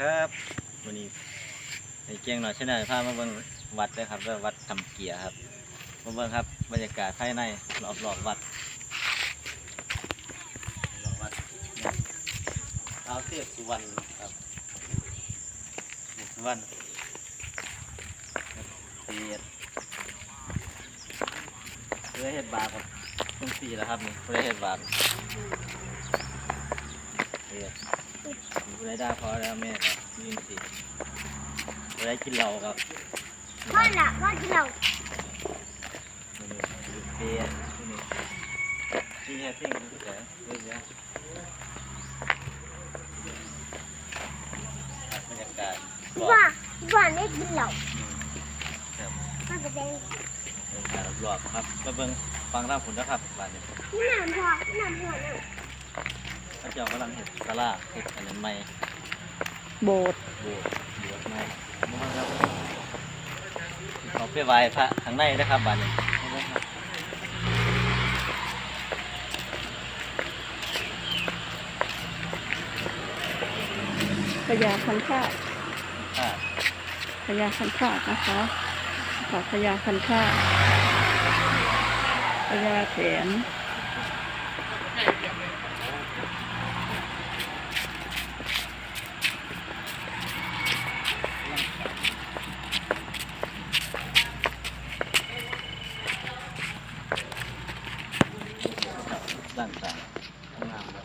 ครับวันนี้ในเกียงหน่อยเช่นไรพามาเบิ่งวัดเลยครับเรื่องวัดทำเกียร์ครับมาเบิ่งครับบรรยากาศภายในรอบรอบๆวัดรอบวัดดาเทพสุวรรณครับสุวรรณเฮ็ดเพื่อเฮ็ดบาครับต้นปีแล้วครับนี่เพื่อเฮ็ดบาปเฮ็ด ผู้ได้ด่าพอแล้วแม่ครับยินสิผู้ได้กินเหล้าครับพ่อหลับพ่อกินเหล้ามันอยู่เปียที่นี่ที่แค่เพียงแต่เรื่อยๆครับรรยากาศว่าว่าได้กินเหล้าครับพ่อก็ได้บรรยากาศรอบๆครับมาเบิ่งฟังร่างผุนนะครับบ้านนี้น้ำพอน้ำพ่อน้ พระเจ้ากำลังเห็ดสลาเห็ดอันนั้นใหม่โบสถ์โบสถ์โบสถ์ใหม่มาครับเขาไปไหว้พระข้างในนะครับบ้านนี้มาเบิ่งครับพญาคันคาดอ่าพญาคันคาดนะคะค่ะพญาคันคาดพญาแถน ด้านซ้ายข้างหน้าครับ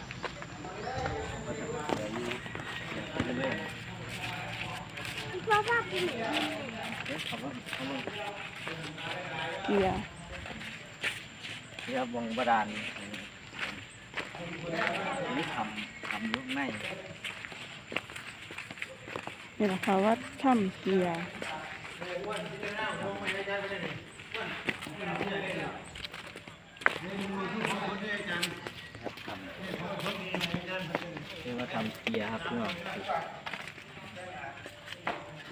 ก็จะเหลืออยู่เรื่อยำพ่อพ่อกินเหล้าๆเอ๊ะเขาว่าเขาว่าเกียร์เรียกวงบาดาลนี่ทำทำอยุคในนี่แหละค่ะวัดถ้ำเกียร์ครับทำเรียกว่าทำเกียร์ครับพี่น้อง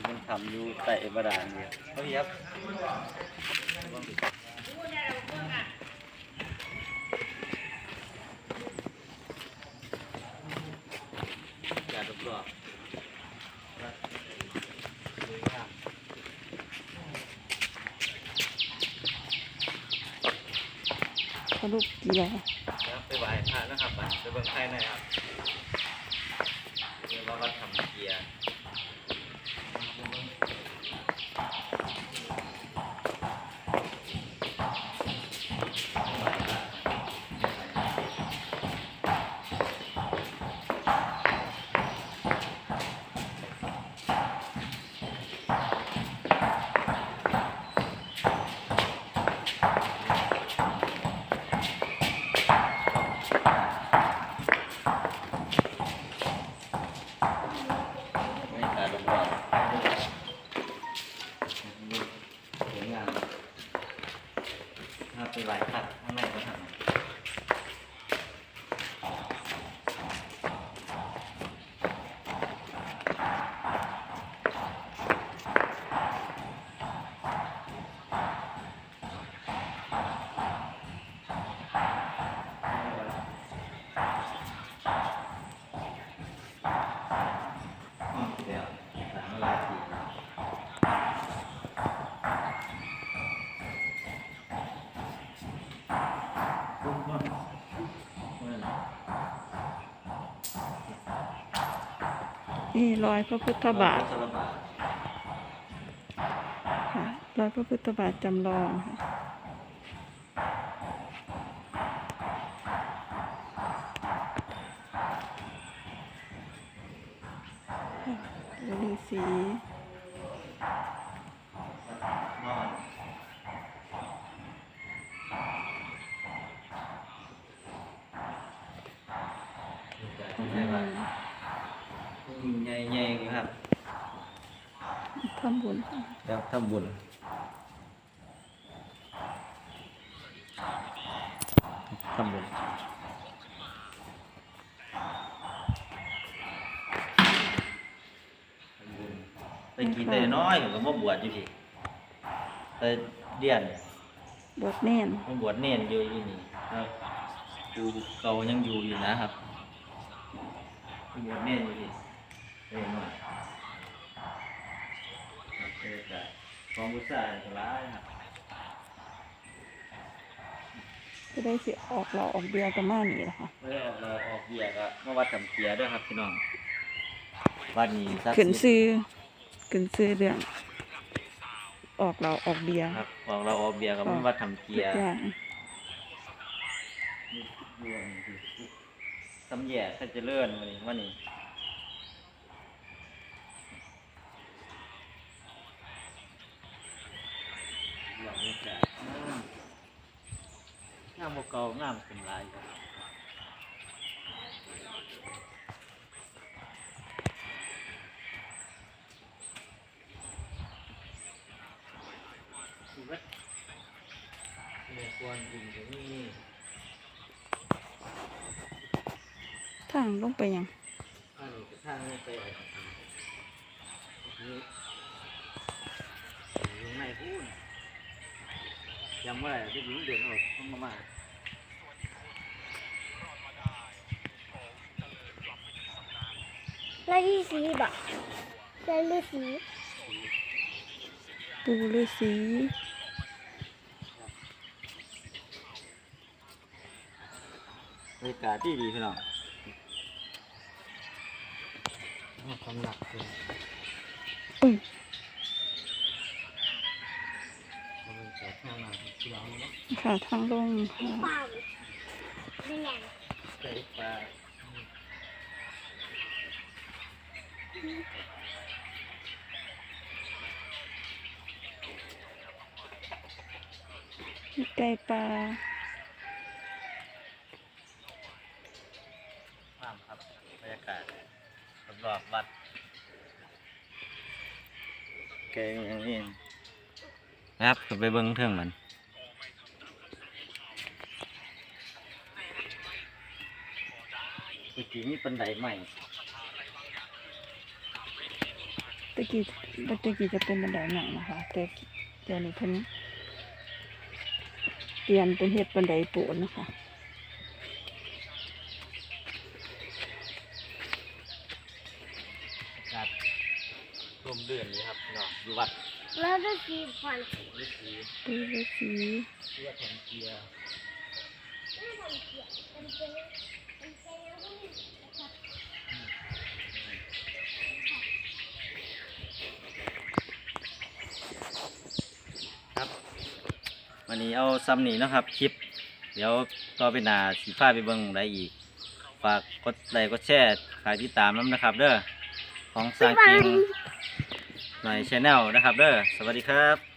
มันทำอยู่ใต้บาดาลเนี่ยเขาเรียบอย่าดรอบๆสวยงามพระลูกเกียร์แล้วไปไหว้พระนะครับบัดไปเบิ่งภายในครับเรียกว่าวัดทำเกียร์บรรยากาศรอบๆสวยงาม ถ้าไปไหว้พระข้างในก็ทำห้องที่แล้วหลังลายสีปุ๊บปุ๊บนั่น นี่รอยพระพุทธบาทค่ะรอยพระพุทธบาทจำลองค่ะฤาษีนอน ใช่ป่ะใหญ่ๆครับทำบุญครับทำบุญทำบุญไปกินแต่น้อยผมก็มาบวชอยู่พี่แต่เดียนบวชแน่นมาบวชเนนอยู่ที่นี่ครับอยู่เก่ายังอยู่อยู่นะครับมาบวชเนนอยู่พี่ไป เองหน่อยเออแต่ของบุษราก็ร้ายครับจะได้สิออกเราออกเบียร์กันมานี่แหละค่ะเมื่อออกเราออกเบียร์ก็มาวัดจำเกียร์ด้วยครับพี่น้องวัดนี้สักดิ์ขึ้นสิทธิ์ซื้อขึ้นซื้อเรื่อง ออกเราออกเบียร์ครับออกเราออกเบียร์ก็มาวัดทำเกีทุยกร์อย่างนี่ดวงคือสำแย่ถ้าจะเลื่อนวันนี้วันนี้หลังนี้จะงามโมเกา งามเป็นลายครับชีวิตเนี่ยควรยิงตรงนี้ทางลงไปยังอันนี้ก็ทางนี้ไปออกนี่อยู่ในพูนยังเมื่อไหร่จะยิงเดือดออกต้องมามา แล้วที่สีบอกแล้วฤาษีปูฤาษีบรรยากาศที่ดีพี่น้องความหนักเลยอุ้ยบรรยากาศข้างหน้าพี่น้องเนาะค่ะทางลงค่ะ เปล่าเป็น ไงใจปลามีไก่ปลาข้ามครับบรรยากาศรอบๆวัดแกงอย่างนี้นะครับขึ้นไปเบิ้งเทิงมันเมื่อกี้มีปันไดใหม่ ตะกี้ตะกี้จะเป็นบันไดหนังนะคะ แต่เดี๋ยวนี้เพิ่นเปลี่ยนเป็นเฮ็ดบันไดปูนนะคะครับร่มเดือนนี้ครับเนาะอยู่วัดแล้วฤาษีผ่อนฤาษีปูฤาษีเพื่อแทนเกียร์ ไม่ทำเกียร์เป็นเกียร์เป็นเกียร์แล้วก็มี ครับ วันนี้เอาซ้ำนี้นะครับ คลิป เดี๋ยวต่อไปหนาสีฟ้าไปเบิ้งได้อีก ฝากกดไลค์กดแชร์ขายติดตามน้ำนะครับ เด้อของสร้างจริงหน่อยชแนลนะครับ เด้อสวัสดีครับ